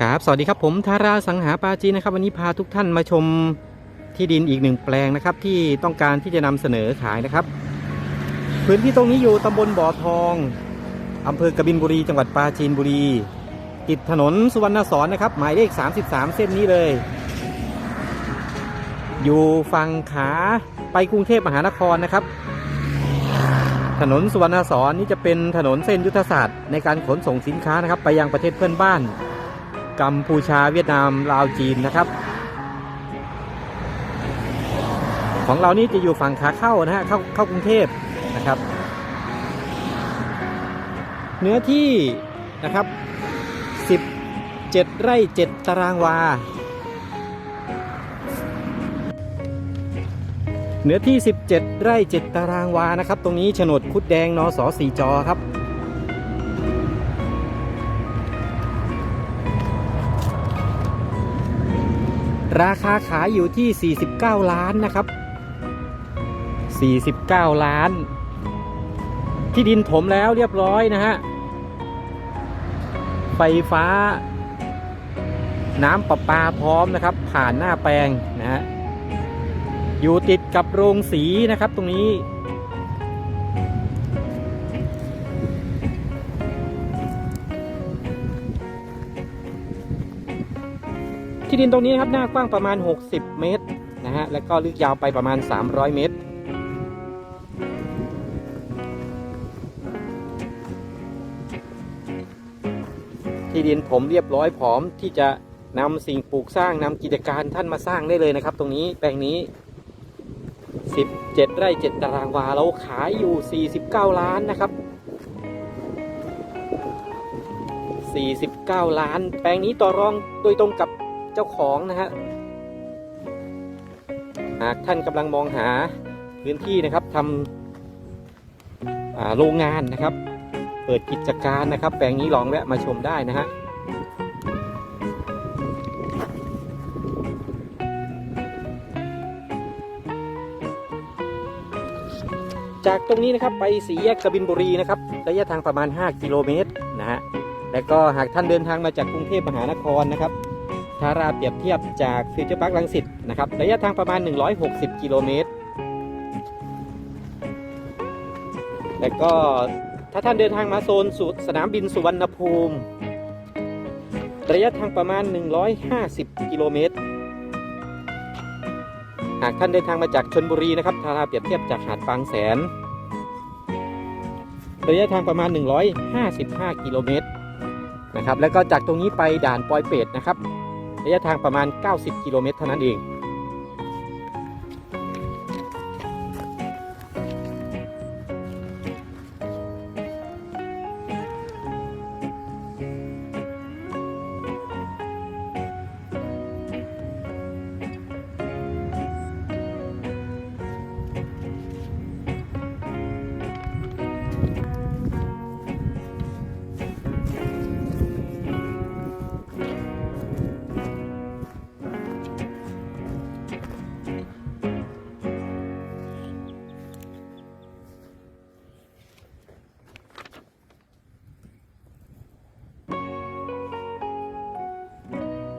ครับ สวัสดีครับผมธาราสังหาปาจีนนะครับ วันนี้พาทุกท่านมาชมที่ดินอีกหนึ่งแปลงนะครับ ที่ต้องการที่จะนำเสนอขายนะครับ พื้นที่ตรงนี้อยู่ตำบลบ่อทองอำเภอกบินบุรี จังหวัดปราจีนบุรี ติดถนนสุวรรณสอนนะครับ หมายเลข 33 เส้นนี้เลย อยู่ฝั่งขาไปกรุงเทพมหานครนะครับ ถนนสุวรรณสอนนี่จะเป็นถนนเส้นยุทธศาสตร์ในการขนส่งสินค้านะครับ ไปยังประเทศเพื่อนบ้าน กัมพูชาเวียดนามลาวจีนนะครับ ของเรานี่จะอยู่ฝั่งขาเข้านะฮะเข้าเข้ากรุงเทพนะครับ เนื้อที่นะครับ 17 ไร่ 7 ตารางวา เนื้อที่ 17 ไร่ 7 ตารางวานะครับ ตรงนี้โฉนดคุดแดงนสสีจอครับ ราคาขายอยู่ที่ 49 ล้านนะครับ 49 ล้าน ที่ดินถมแล้วเรียบร้อยนะฮะ ไฟฟ้า น้ำประปาพร้อมนะครับ ผ่านหน้าแปลงนะฮะ อยู่ติดกับโรงสีนะครับตรงนี้ ที่ดินตรงนี้นะครับหน้ากว้างประมาณ 60 เมตรนะฮะแล้วก็ลึกยาวไปประมาณ 300 เมตร ที่ดินผมเรียบร้อยพร้อมที่จะนำสิ่งปลูกสร้างนำกิจการท่านมาสร้างได้เลยนะครับ ตรงนี้แปลงนี้ 17 ไร่ 7 ตารางวาเราขายอยู่ 49 ล้านนะครับ49 ล้าน แปลงนี้ต่อรองโดยตรงกับ เจ้าของนะฮะหากท่านกำลังมองหาพื้นที่นะครับทำโรงงานนะครับ เปิดกิจการนะครับ แปลงนี้ลองแวะมาชมได้นะฮะจากตรงนี้นะครับไปสีแยกกบินบุรีนะครับระยะทางประมาณ 5 กิโลเมตรนะฮะแล้วก็หากท่านเดินทางมาจากกรุงเทพมหานครนะครับาราเปรียบเทียบจากฟิวเจอร์พาร์คลังสิตนะครับระยะทางประมาณ 160 กิโลเมตร แล้วก็ถ้าท่านเดินทางมาโซนสุสนามบินสุวรรณภูมิ ระยะทางประมาณ 150 กิโลเมตร หากท่านเดินทางมาจากชนบุรีนะครับทาราเปรียบเทียบจากหาดบางแสน ระยะทางประมาณ 155 กิโลเมตรนะครับแล้วก็จากตรงนี้ไปด่านปอยเป็ดนะครับ ระยะทางประมาณ 90 กิโลเมตรเท่านั้นเอง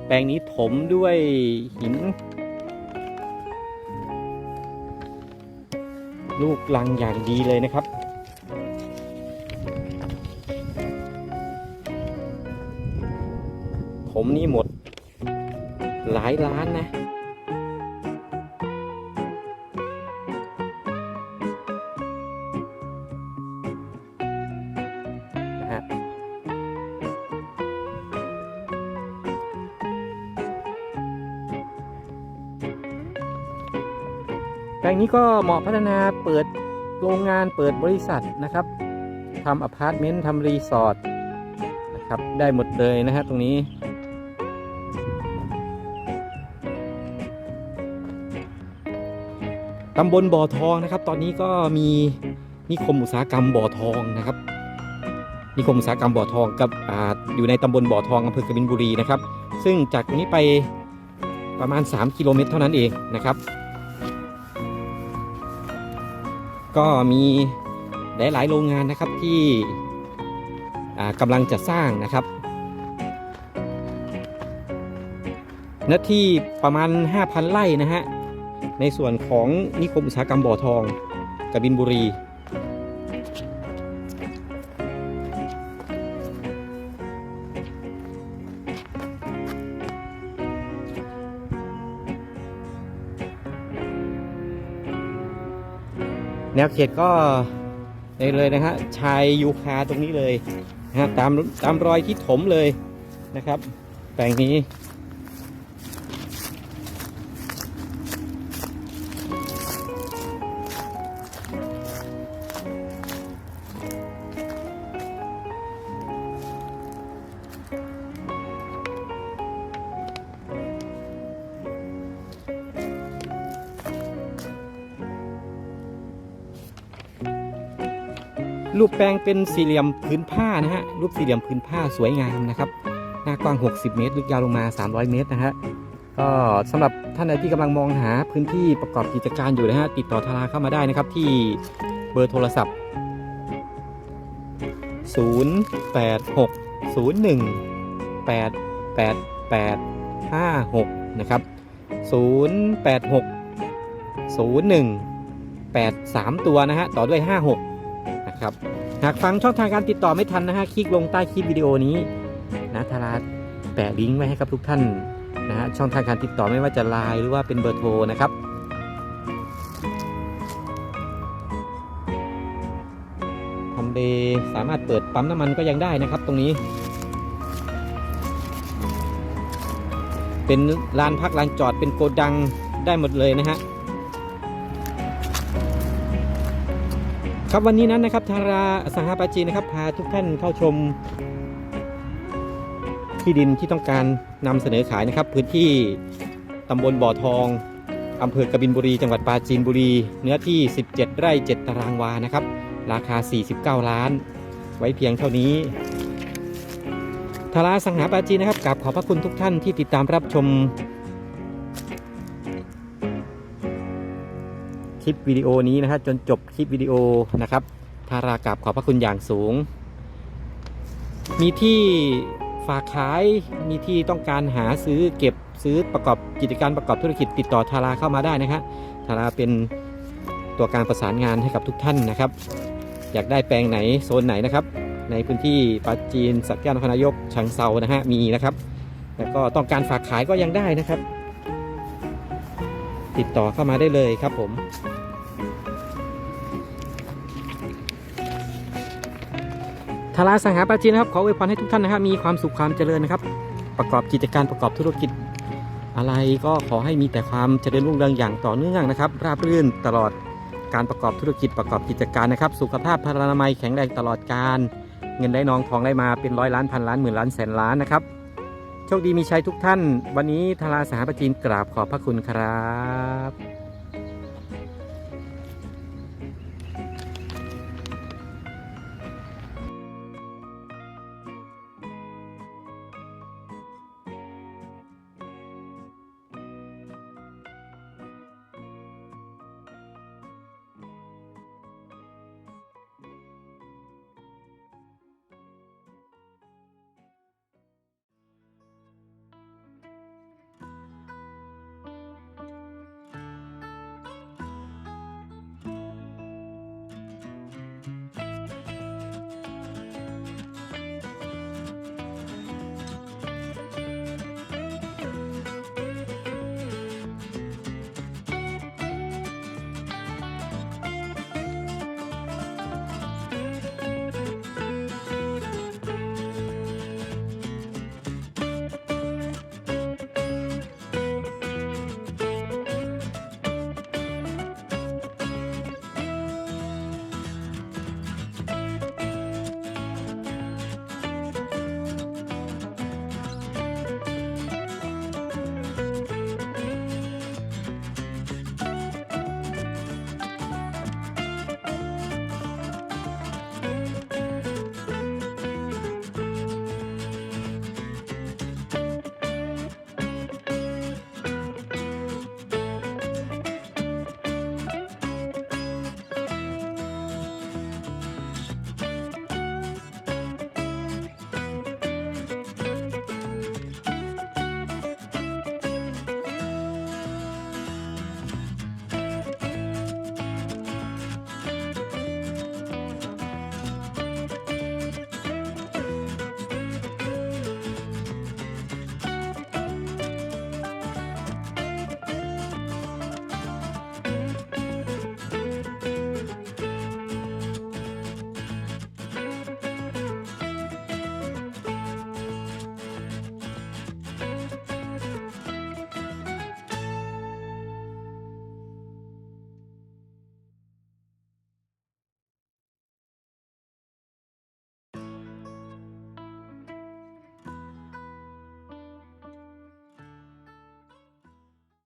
แปลงนี้ถมด้วยหิน ลูกลังอย่างดีเลยนะครับ ผมนี่หมดหลายล้านนะ ลงนี้ก็เหมาะพัฒนาเปิดโรงงานเปิดบริษัทนะครับทำอพาร์ตเมนต์ทำรีสอร์ทนะครับได้หมดเลยนะฮะตรงนี้ ตำบลบ่อทองนะครับ ตอนนี้ก็มีนิคมอุตสาหกรรมบ่อทองนะครับนิคมอุตสาหกรรมบ่อทองกับออยู่ในตำบลบ่อทองอำเภอกบินบุรีนะครับ ซึ่งจากตรงนี้ไปประมาณ 3 กิโลเมตรเท่านั้นเองนะครับ ก็มีหลาย ๆ โรงงานนะครับที่กำลังจะสร้างนะครับเนื้อที่ประมาณ 5,000 ไร่นะฮะในส่วนของนิคมอุตสาหกรรมบ่อทองกบินบุรี แนวเขตก็ได้เลยนะฮะชายยูคาตรงนี้เลยนะฮะตามตามรอยที่ถมเลยนะครับ แปลงนี้ รูปแปลงเป็นสี่เหลี่ยมพื้นผ้านะฮะรูปสี่เหลี่ยมพื้นผ้าสวยงามนะครับหน้ากว้าง 60 เมตรลึกยาวลงมา 300 เมตรนะฮะก็สำหรับท่านใดที่กำลังมองหาพื้นที่ประกอบกิจการอยู่นะฮะติดต่อทาราเข้ามาได้นะครับที่เบอร์โทรศัพท์ 086 01 888 56 นะครับ 086 01 83 ตัวนะฮะ ต่อด้วย 56 นะครับ หากฟังช่องทางการติดต่อไม่ทันนะฮะคลิกลงใต้คลิปวิดีโอนี้นะทาราแปะลิงก์ไว้ให้กับทุกท่านนะฮะช่องทางการติดต่อไม่ว่าจะไลน์หรือว่าเป็นเบอร์โทรนะครับทำเลสามารถเปิดปั๊มน้ำมันก็ยังได้นะครับ ตรงนี้ เป็นลานพักลานจอดเป็นโกดังได้หมดเลยนะฮะ ครับวันนี้นั้นนะครับทาราสังหาปาจีนะครับพาทุกท่านเข้าชม ที่ดินที่ต้องการนำเสนอขายนะครับ พื้นที่ตำบลบ่อทองอำเภอกบินบุรี จังหวัดปราจีนบุรี เนื้อที่ 17 ไร่ 7 ตารางวานะครับ ราคา 49 ล้าน ไว้เพียงเท่านี้ทาราสังหาปาจีนนะครับกราบขอบพระคุณทุกท่านที่ติดตามรับชม ลิปวิดีโอนี้นะครับจนจบคลิปวิดีโอนะครับทารากราบขอบพระคุณอย่างสูง มีที่ฝากขายมีที่ต้องการหาซื้อเก็บซื้อประกอบกิจการประกอบธุรกิจติดต่อทาราเข้ามาได้นะครับทาราเป็นตัวการประสานงานให้กับทุกท่านนะครับ อยากได้แปลงไหนโซนไหนนะครับ ในพื้นที่ปราจีนสักแก้วนครนายกชังเซานะฮะมีนะครับ แล้วก็ต้องการฝากขายก็ยังได้นะครับ ติดต่อเข้ามาได้เลยครับผม ทาราสังหาปราจีนนะครับขออวยพรให้ทุกท่านนะครับมีความสุขความเจริญนะครับ ประกอบกิจการประกอบธุรกิจ อะไรก็ขอให้มีแต่ความเจริญรุ่งเรืองอย่างต่อเนื่องนะครับ ราบรื่นตลอดการประกอบธุรกิจประกอบกิจการนะครับ สุขภาพพลานามัยแข็งแรงตลอดการเงินได้นองทองได้มาเป็นร้อยล้านพันล้านหมื่นล้านแสนล้านนะครับโชคดีมีชัยทุกท่าน วันนี้ทาราสหปราจีนกราบขอบพระคุณครับ